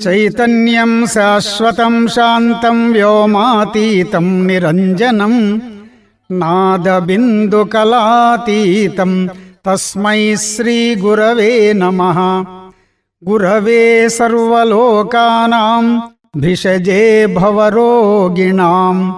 चैतन्यं शाश्वतं शान्तं व्योमातीतं निरञ्जनं नादबिन्दुकलातीतं तस्मै श्रीगुरवे नमः। गुरवे सर्वलोकानां भिषजे भवरोगिणाम्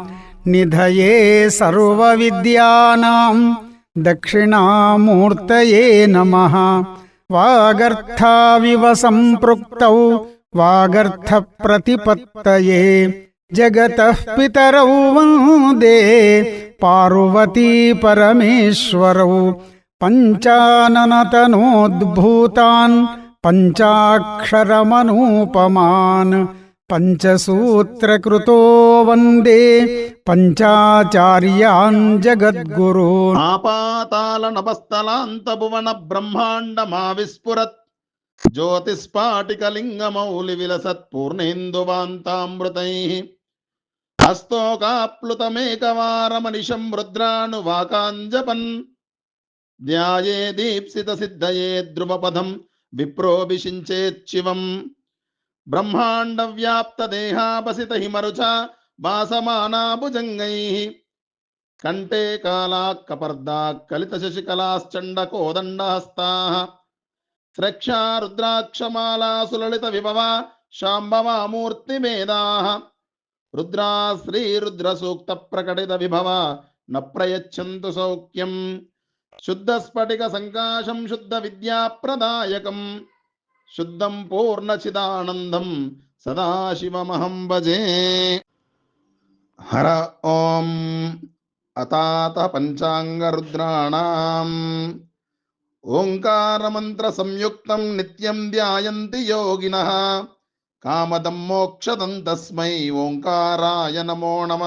निधये सर्वविद्यानाम् दक्षिणामूर्तये नमः। वागर्थाविव सम्पृक्तौ वागर्थप्रतिपत्तये, जगतः पितरौ वंदे। पार्वती परमेश्वरौ, पञ्चाननतनोद्भूतान्, पञ्चाक्षरमनूपमान्। పంచసూత్రకృతో వందే పంచాచార్యాన్ జగద్గురూన్ ఆపాతాల నభస్థలాంత భువన బ్రహ్మాండమా విస్ఫురత్ విలసత్ పూర్ణేందువాంతామృతై హస్తోకాప్లుతమేకవారమనిశం రుద్రానువాకాంజపన్ ధ్యాయే దీప్సిత సిద్ధయే ధ్రువపదం విప్రోభిషించేచ్చివం బ్రహ్మాండ వ్యాప్త దేహాపసిత హిమరుచ వాసమానా కంటే కాలా కపర్దా కలిత శశికలాశ్చండ కోదండహస్తా స్రక్షా రుద్రాక్షమాలా సులలిత విభవ శాంభవా మూర్తిమేదా రుద్రా శ్రీ రుద్ర సూక్త ప్రకటిత విభవ న ప్రయచ్చంతు సౌఖ్యం. శుద్ధ స్ఫటిక సంకాశం శుద్ధ విద్యాప్రదాయకం శుద్ధం పూర్ణచిదానందం సదాశివమహం భజే హర ఓం అతాత పంచాంగరుద్రాణం ఓంకారమంత్ర సంయుక్తం నిత్యం ధ్యాయంతి యోగిన కామదం మోక్షదం తస్మై ఓంకారాయ నమో నమ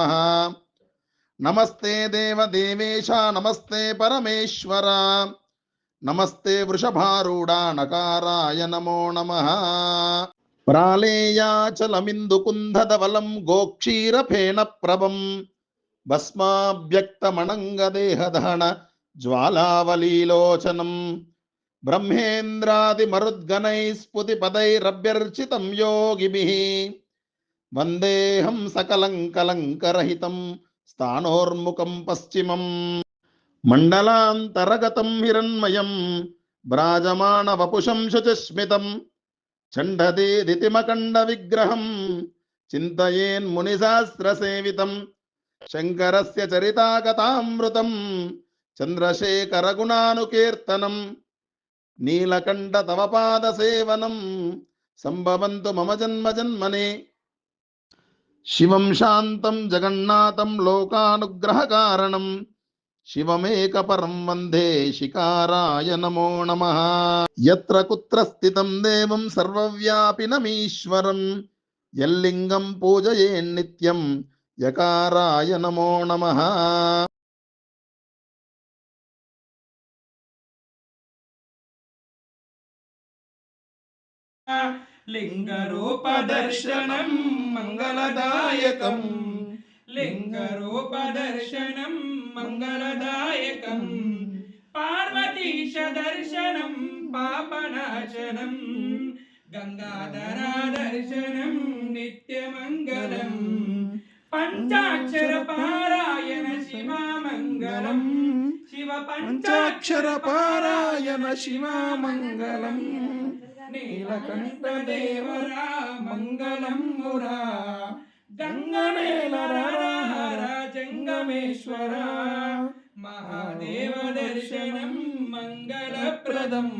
నమస్తే దేవదేవేశ నమస్తే పరమేశ్వర నమస్తే వృషభారూఢా నకారాయ నమో నమ. ప్రాళేయాచలమిందుకుంధవలం గోక్షీరఫేణ ప్రభం భస్మాభ్యక్తమణంగదేహదహన జ్వాలావలీలోచనం. బ్రహ్మేంద్రాదిమరుద్గణై స్ఫుతిపదైరభ్యర్చితం యోగిభిः. వందేహం సకలం కలంకరహితం స్థానోర్ముఖం పశ్చిమం. మండలాంతరగతం హిరణ్మయం భ్రాజమాణ వపుషం శుచస్మితం చండదేదితిమకండ విగ్రహం చింతయేన్మునిశాస్త్రసేవితం శంకరస్య చరితాగతామృతం చంద్రశేఖరగుణానుకీర్తనం నీలకంఠ తవ పాదసేవనం సంభవంతు మమ జన్మ జన్మనే శివం శాంతం జగన్నాథం లోకానుగ్రహ కారణం శివమేక పరం వందే శికారాయ నమో నమ. ఎత్ర కుత్ర స్థితం దేవం సర్వవ్యాపినమీశ్వరం ఎల్లింగం పూజయే నిత్యం యకారాయ నమో నమ. లింగరూపదర్శనం మంగళదాయకం. లింగరూపదర్శనం మంగళదాయకం. పార్వతీశ దర్శనం పాపనాశనం. గంగాధరా దర్శనం నిత్యమంగళం. పంచాక్షర పారాయణ శివామంగళం. శివ పంచాక్షర పారాయణ శివమంగళం నీలకంఠదేవరా మంగళం మురా. గంగనేలరహర జంగమేశ్వర. మహాదేవ దర్శనం మంగళప్రదం.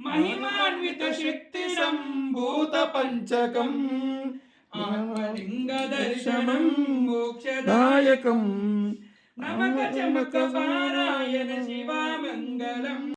మహిమాన్విత శక్తి సంభూత పంచకం. ఆత్మలింగ దర్శనం మోక్షదాయకం. నమక చమక పారాయణ శివామంగళం